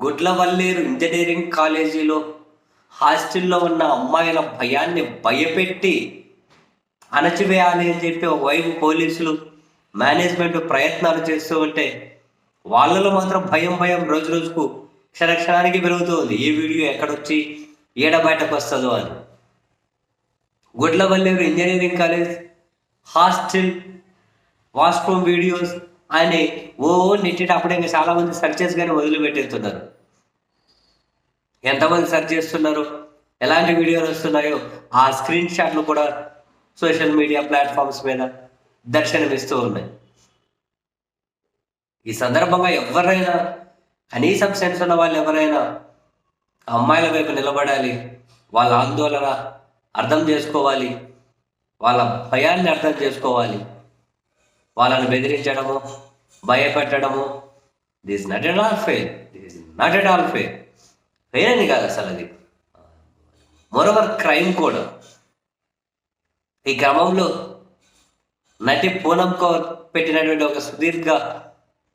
Gudlavalleru engineering కాలేజీలో హాస్టల్లో ఉన్న అమ్మాయిల భయాన్ని భయపెట్టి అణచివేయాలి అని చెప్పి ఒకవైపు పోలీసులు మేనేజ్మెంట్ ప్రయత్నాలు చేస్తూ ఉంటే వాళ్ళలో మాత్రం భయం భయం రోజు రోజుకు క్షణ క్షణానికి ఈ వీడియో ఎక్కడొచ్చి ఏడ బయటకు వస్తుందో అని. Gudlavalleru engineering college hostel washroom videos అని ఓ నెట్టేటప్పుడు ఇంకా చాలామంది సర్చెస్ చేసి కానీ వదిలిపెట్టేస్తున్నారు. ఎంతమంది సెర్చ్ చేస్తున్నారు? ఎలాంటి వీడియోలు వస్తున్నాయో ఆ స్క్రీన్ షాట్లు కూడా సోషల్ మీడియా ప్లాట్ఫామ్స్ మీద దర్శనమిస్తూ ఉన్నాయి. ఈ సందర్భంగా ఎవరైనా కనీసం సెన్స్ ఉన్న వాళ్ళు ఎవరైనా అమ్మాయిల వైపు నిలబడాలి వాళ్ళ ఆందోళన అర్థం చేసుకోవాలి వాళ్ళ భయాన్ని అర్థం చేసుకోవాలి వాళ్ళని బెదిరించడము భయపెట్టడము. This not at all fail this not at all fail fail అని కాదు అసలు అది. మరొకర్ క్రైమ్ కూడా ఈ క్రమంలో నటి పూనం కౌర్ పెట్టినటువంటి ఒక సుదీర్ఘ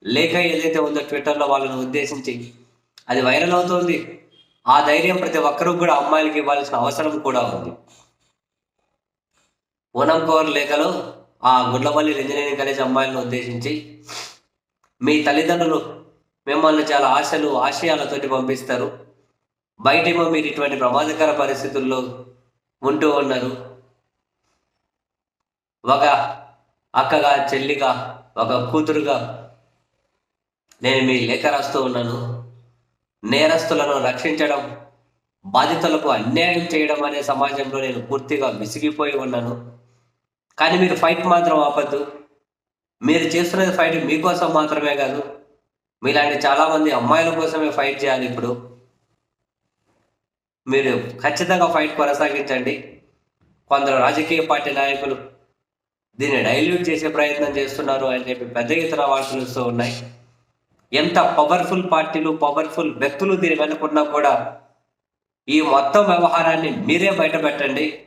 లేఖ ఏదైతే ఉందో ట్విట్టర్లో వాళ్ళని ఉద్దేశించి అది వైరల్ అవుతోంది. ఆ ధైర్యం ప్రతి ఒక్కరూ కూడా అమ్మాయిలకి ఇవ్వాల్సిన అవసరం కూడా ఉంది. పూనం కౌర్ లేఖలో ఆ గుడ్లపల్లి ఇంజనీరింగ్ కాలేజ్ అమ్మాయిలను ఉద్దేశించి మీ తల్లిదండ్రులు మిమ్మల్ని చాలా ఆశలు ఆశయాలతోటి పంపిస్తారు. బయటేమో మీరు ఇటువంటి ప్రమాదకర పరిస్థితుల్లో ఉంటూ ఉన్నారు. ఒక అక్కగా చెల్లిగా ఒక కూతురుగా నేను మీ లేఖ రాస్తూ ఉన్నాను. నేరస్తులను రక్షించడం బాధితులకు అన్యాయం చేయడం అనే సమాజంలో నేను పూర్తిగా విసిగిపోయి ఉన్నాను. కానీ మీరు ఫైట్ మాత్రం ఆపద్దు. మీరు చేస్తున్నది ఫైట్ మీకోసం మాత్రమే కాదు. మీలాంటి చాలామంది అమ్మాయిల కోసమే ఫైట్ చేయాలి ఇప్పుడు. మీరు ఖచ్చితంగా ఫైట్ కొనసాగించండి. కొందరు రాజకీయ పార్టీ నాయకులు దీన్ని డైల్యూట్ చేసే ప్రయత్నం చేస్తున్నారు అని చెప్పి పెద్ద ఎత్తున వార్తలు వస్తూ ఉన్నాయి. ఎంత పవర్ఫుల్ పార్టీలు పవర్ఫుల్ వ్యక్తులు దీని వెనుకున్నా కూడా ఈ మొత్తం వ్యవహారాన్ని మీరే బయట పెట్టండి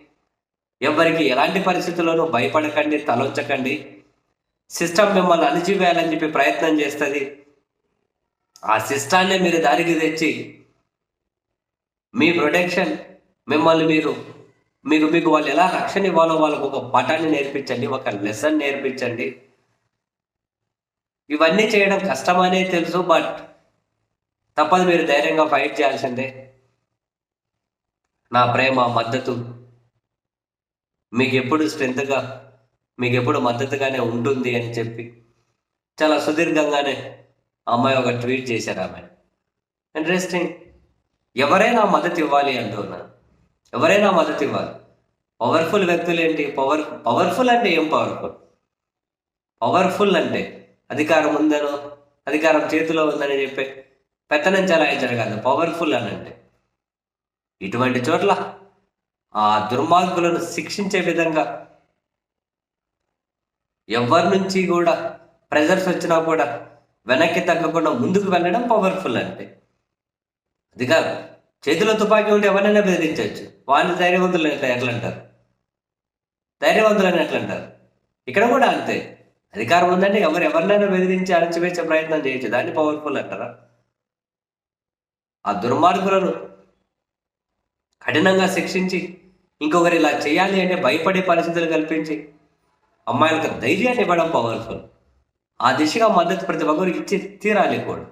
ఎవరికి ఎలాంటి పరిస్థితుల్లోనూ భయపడకండి తలొంచకండి. సిస్టమ్ మిమ్మల్ని అణిచివేయాలని చెప్పి ప్రయత్నం చేస్తుంది. ఆ సిస్టాన్ని మీరు దారికి తెచ్చి మీ ప్రొటెక్షన్ మిమ్మల్ని మీరు మీకు మీకు వాళ్ళు ఎలా రక్షణ ఇవ్వాలో వాళ్ళకు ఒక పటాన్ని నేర్పించండి ఒక లెసన్ నేర్పించండి. ఇవన్నీ చేయడం కష్టమనే తెలుసు బట్ తప్పదు మీరు ధైర్యంగా ఫైట్ చేయాల్సిందే. నా ప్రేమ మద్దతు మీకు ఎప్పుడు స్ట్రెంత్గా మీకు ఎప్పుడు మద్దతుగానే ఉంటుంది అని చెప్పి చాలా సుదీర్ఘంగానే అమ్మాయి ఒక ట్వీట్ చేశారు ఆమె. ఇంట్రెస్టింగ్ ఎవరైనా మద్దతు ఇవ్వాలి అంటున్నారు ఎవరైనా మద్దతు ఇవ్వాలి. పవర్ఫుల్ వ్యక్తులు ఏంటి? పవర్ పవర్ఫుల్ అంటే ఏం పవర్ఫుల్ పవర్ఫుల్ అంటే అధికారం ఉందనో అధికారం చేతిలో ఉందని చెప్పి పెత్తనం చలాయించడం కాదు పవర్ఫుల్ అని అంటే ఇటువంటి చోట్ల ఆ దుర్మార్గులను శిక్షించే విధంగా ఎవరి నుంచి కూడా ప్రెజర్స్ వచ్చినా కూడా వెనక్కి తగ్గకుండా ముందుకు వెళ్ళడం పవర్ఫుల్ అంటే అది కాదు. చేతిలో తుపాకీ ఉంటే ఎవరైనా బెదిరించవచ్చు. వాళ్ళు ధైర్యవంతులు ఎట్లంటారు? ఎట్లా ధైర్యవంతులని ఎట్లా అంటారు ఇక్కడ కూడా అంతే. అధికారం ఉందంటే ఎవరు ఎవరినైనా బెదిరించి అణచివేసే ప్రయత్నం చేయొచ్చు. దాన్ని పవర్ఫుల్ అంటారా? ఆ దుర్మార్గులను కఠినంగా శిక్షించి ఇంకొకరు ఇలా చేయాలి అంటే భయపడే పరిస్థితులు కల్పించి అమ్మాయిలకు ధైర్యాన్ని ఇవ్వడం పవర్ఫుల్. ఆ దిశగా మద్దతు ప్రతి ఒక్కరు ఇచ్చి తీరాలి కూడా.